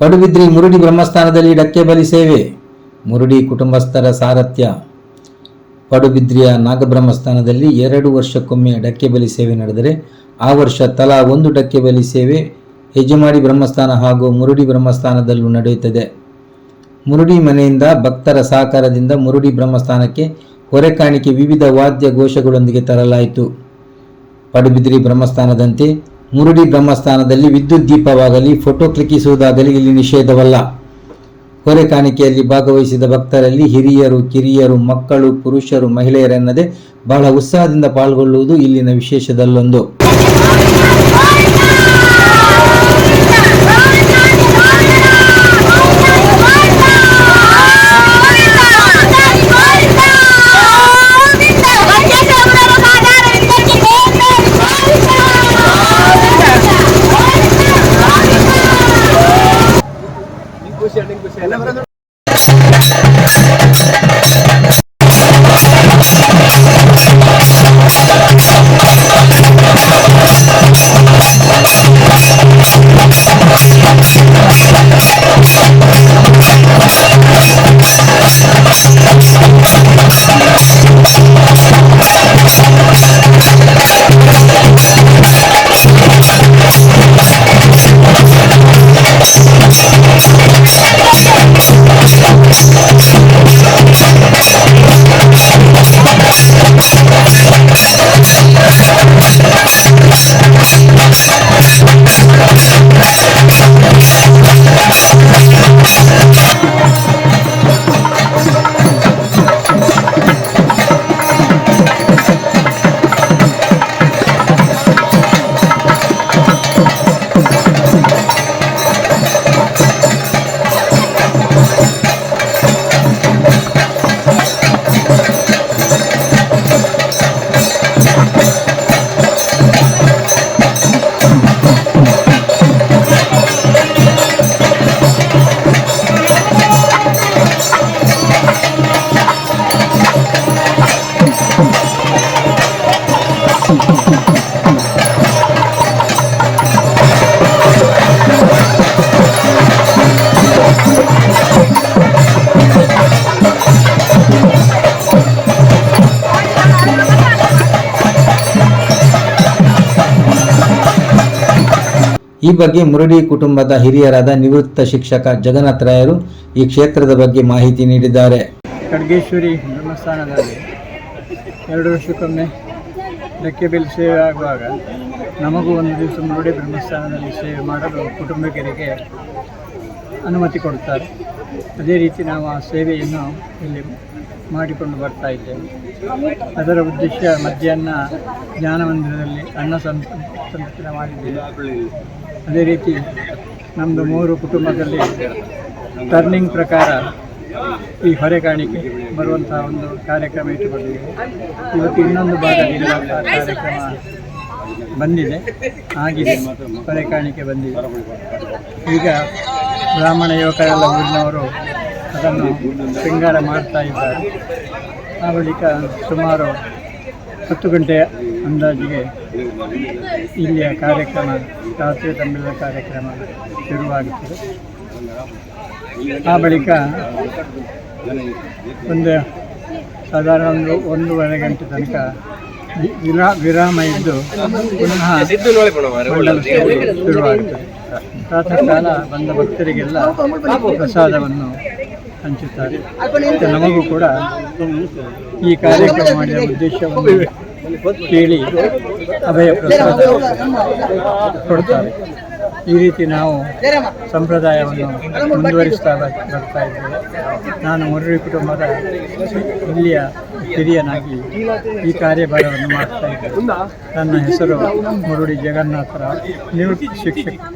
ಪಡುಬಿದ್ರಿ ಮುರುಡಿ ಬ್ರಹ್ಮಸ್ಥಾನದಲ್ಲಿ ಡಕ್ಕೆ ಬಲಿ ಸೇವೆ. ಮುರುಡಿ ಕುಟುಂಬಸ್ಥರ ಸಾರಥ್ಯ. ಪಡುಬಿದ್ರಿಯ ನಾಗಬ್ರಹ್ಮಸ್ಥಾನದಲ್ಲಿ ಎರಡು ವರ್ಷಕ್ಕೊಮ್ಮೆ ಡಕ್ಕೆ ಬಲಿ ಸೇವೆ ನಡೆದರೆ, ಆ ವರ್ಷ ತಲಾ ಒಂದು ಡಕ್ಕೆ ಬಲಿ ಸೇವೆ ಹೆಜಮಾಡಿ ಬ್ರಹ್ಮಸ್ಥಾನ ಹಾಗೂ ಮುರುಡಿ ಬ್ರಹ್ಮಸ್ಥಾನದಲ್ಲೂ ನಡೆಯುತ್ತದೆ. ಮುರುಡಿ ಮನೆಯಿಂದ ಭಕ್ತರ ಸಹಕಾರದಿಂದ ಮುರುಡಿ ಬ್ರಹ್ಮಸ್ಥಾನಕ್ಕೆ ಹೊರೆ ಕಾಣಿಕೆ ವಿವಿಧ ವಾದ್ಯ ಘೋಷಗಳೊಂದಿಗೆ ತರಲಾಯಿತು. ಪಡುಬಿದ್ರಿ ಬ್ರಹ್ಮಸ್ಥಾನದಂತೆ ಮುರುಡಿ ಬ್ರಹ್ಮಸ್ಥಾನದಲ್ಲಿ ವಿದ್ಯುತ್ ದೀಪವಾಗಲಿ, ಫೋಟೋ ಕ್ಲಿಕ್ಕಿಸುವುದಾಗಲಿ ಇಲ್ಲಿ ನಿಷೇಧವಲ್ಲ. ಹೊರೆ ಕಾಣಿಕೆಯಲ್ಲಿ ಭಾಗವಹಿಸಿದ ಭಕ್ತರಲ್ಲಿ ಹಿರಿಯರು, ಕಿರಿಯರು, ಮಕ್ಕಳು, ಪುರುಷರು ಮಹಿಳೆಯರೆನ್ನದೆ ಬಹಳ ಉತ್ಸಾಹದಿಂದ ಪಾಲ್ಗೊಳ್ಳುವುದು ಇಲ್ಲಿನ ವಿಶೇಷದಲ್ಲೊಂದು. స్టాండింగ్ ಈ ಬಗ್ಗೆ ಮುರಡಿ ಕುಟುಂಬದ ಹಿರಿಯರಾದ ನಿವೃತ್ತ ಶಿಕ್ಷಕ ಜಗನ್ನಾಥ ರಾಯರು ಈ ಕ್ಷೇತ್ರದ ಬಗ್ಗೆ ಮಾಹಿತಿ ನೀಡಿದ್ದಾರೆ. ಖಡ್ಗೇಶ್ವರಿ ಬ್ರಹ್ಮಸ್ಥಾನದಲ್ಲಿ ಎರಡು ವರ್ಷಕ್ಕೊಮ್ಮೆ ಧಕ್ಕೆ ಬೆಲೆ ಸೇವೆ ಆಗುವಾಗ ನಮಗೂ ಒಂದು ದಿವಸ ಮುರುಡಿ ಬ್ರಹ್ಮಸ್ಥಾನದಲ್ಲಿ ಸೇವೆ ಮಾಡಲು ಕುಟುಂಬಕರಿಗೆ ಅನುಮತಿ ಕೊಡುತ್ತಾರೆ. ಅದೇ ರೀತಿ ನಾವು ಆ ಸೇವೆಯನ್ನು ಇಲ್ಲಿ ಮಾಡಿಕೊಂಡು ಬರ್ತಾ ಇದ್ದೇವೆ. ಅದರ ಉದ್ದೇಶ ಮಧ್ಯಾಹ್ನ ಜ್ಞಾನಮಂದಿರದಲ್ಲಿ ಅನ್ನ ಸಂ ಮಾಡಿದ್ದೇವೆ. ಅದೇ ರೀತಿ ನಮ್ಮದು ಮೂರು ಕುಟುಂಬದಲ್ಲಿ ಟರ್ನಿಂಗ್ ಪ್ರಕಾರ ಈ ಹೊರೆ ಕಾಣಿಕೆ ಬರುವಂತಹ ಒಂದು ಕಾರ್ಯಕ್ರಮ ಇಟ್ಟುಕೊಂಡಿದೆ. ಇವತ್ತು ಇನ್ನೊಂದು ಭಾಗ ನೀಡುವಂತಹ ಕಾರ್ಯಕ್ರಮ ಬಂದಿದೆ. ಆಗಿದೆ ಹೊರೆ ಕಾಣಿಕೆ ಬಂದಿದೆ. ಈಗ ಬ್ರಾಹ್ಮಣ ಯುವಕರೆಲ್ಲ ಊರಿನವರು ಅದನ್ನು ಶೃಂಗಾರ ಮಾಡ್ತಾ ಇದ್ದಾರೆ. ಆ ಬಳಿಕ ಸುಮಾರು ಹತ್ತು ಗಂಟೆಯ ಅಂದಾಜಿಗೆ ಇಲ್ಲಿಯ ಕಾರ್ಯಕ್ರಮ, ರಾತ್ರಿ ತಮಿಳ ಕಾರ್ಯಕ್ರಮ ಶುರುವಾಗುತ್ತದೆ. ಆ ಬಳಿಕ ಒಂದು ಸಾಧಾರಣ ಒಂದು ಒಂದೂವರೆ ಗಂಟೆ ತನಕ ವಿರಾ ವಿರಾಮ ಇದ್ದು ಪುನಃ ಶುರುವಾಗುತ್ತದೆ ಪ್ರಾತಃ ಕಾಲ ಬಂದ ಭಕ್ತರಿಗೆಲ್ಲ ಪ್ರಸಾದವನ್ನು ಹಂಚುತ್ತಾರೆ. ನಮಗೂ ಕೂಡ ಈ ಕಾರ್ಯಕ್ರಮ ಮಾಡಿದ ಉದ್ದೇಶವನ್ನು ಕೇಳಿ ಅಭಯ ಪ್ರಸಾದ ಕೊಡ್ತಾರೆ. ಈ ರೀತಿ ನಾವು ಸಂಪ್ರದಾಯವನ್ನು ಮುಂದುವರಿಸ್ತಾ ಬರ್- ಬರ್ತಾ ಇದ್ದೇವೆ. ನಾನು ಮುರಳಿ ಕುಟುಂಬದ ಇಲ್ಲಿಯ ಹಿರಿಯನಾಗಿ ಈ ಕಾರ್ಯಭಾರವನ್ನು ಮಾಡ್ತಾ ಇದ್ದೇನೆ. ನನ್ನ ಹೆಸರು ಮುರುಡಿ ಜಗನ್ನಾಥರ ನಿವೃತ್ತ ಶಿಕ್ಷಕ.